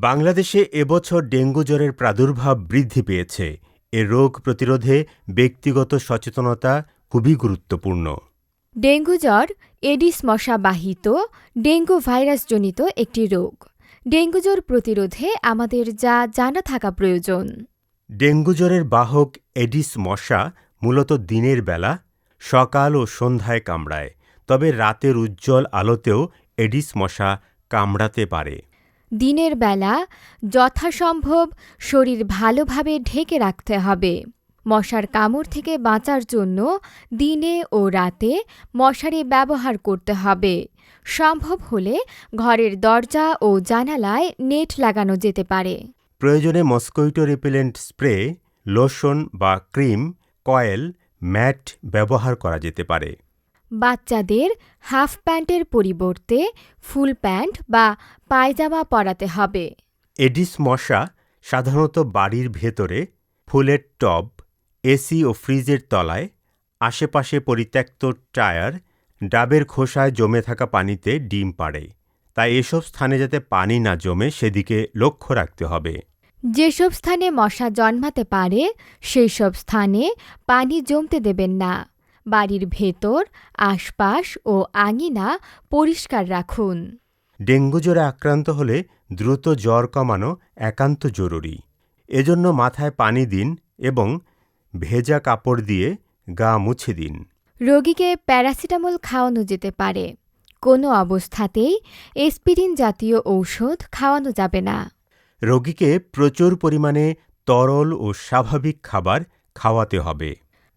বাংলাদেশে এবছর ডেঙ্গু জ্বরের প্রাদুর্ভাব বৃদ্ধি পেয়েছে। এ রোগ প্রতিরোধে ব্যক্তিগত সচেতনতা খুবই গুরুত্বপূর্ণ। ডেঙ্গু জ্বর এডিস মশা বাহিত ডেঙ্গু ভাইরাসজনিত একটি রোগ। ডেঙ্গু জ্বর প্রতিরোধে আমাদের যা জানা থাকা প্রয়োজন। ডেঙ্গু জ্বরের বাহক এডিস মশা মূলত দিনের বেলা সকাল ও সন্ধ্যায় কামড়ায়। তবে রাতের উজ্জ্বল আলোতেও এডিস মশা কামড়াতে পারে। দিনের বেলা যথাসম্ভব শরীর ভালোভাবে ঢেকে রাখতে হবে। মশার কামড় থেকে বাঁচার জন্য দিনে ও রাতে মশারি ব্যবহার করতে হবে। সম্ভব হলে ঘরের দরজা ও জানালায় নেট লাগানো যেতে পারে। প্রয়োজনে মস্কুইটো রিপেলেন্ট স্প্রে, লোশন বা ক্রিম, কয়েল, ম্যাট ব্যবহার করা যেতে পারে। বাচ্চাদের হাফ প্যান্টের পরিবর্তে ফুল প্যান্ট বা পায়জামা পরাতে হবে। এডিস মশা সাধারণত বাড়ির ভেতরে ফুলের টব এসি ও ফ্রিজের তলায় আশেপাশে পরিত্যক্ত টায়ার ডাবের খোসায় জমে থাকা পানিতে ডিম পাড়ে। তাই এসব স্থানে যাতে পানি না জমে সেদিকে লক্ষ্য রাখতে হবে। যেসব স্থানে মশা জন্মাতে পারে সেই সব স্থানে পানি জমতে দেবেন না। বাড়ির ভেতর আশপাশ ও আঙিনা পরিষ্কার রাখুন। ডেঙ্গু জ্বরে আক্রান্ত হলে দ্রুত জ্বর কমানো একান্ত জরুরি। এজন্য মাথায় পানি দিন এবং ভেজা কাপড় দিয়ে গা মুছে দিন। রোগীকে প্যারাসিটামল খাওয়ানো যেতে পারে। কোনো অবস্থাতেই এসপিরিন জাতীয় ঔষধ খাওয়ানো যাবে না। রোগীকে প্রচুর পরিমাণে তরল ও স্বাভাবিক খাবার খাওয়াতে হবে।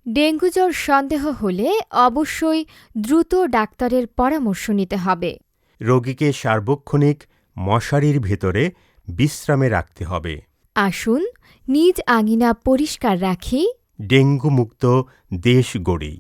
ডেঙ্গু জ্বর সন্দেহ হলে অবশ্যই দ্রুত ডাক্তারের পরামর্শ নিতে হবে। রোগীকে সার্বক্ষণিক মশারির ভেতরে বিশ্রামে রাখতে হবে। আসুন নিজ আঙিনা পরিষ্কার রাখি। ডেঙ্গু মুক্ত দেশ গড়ি।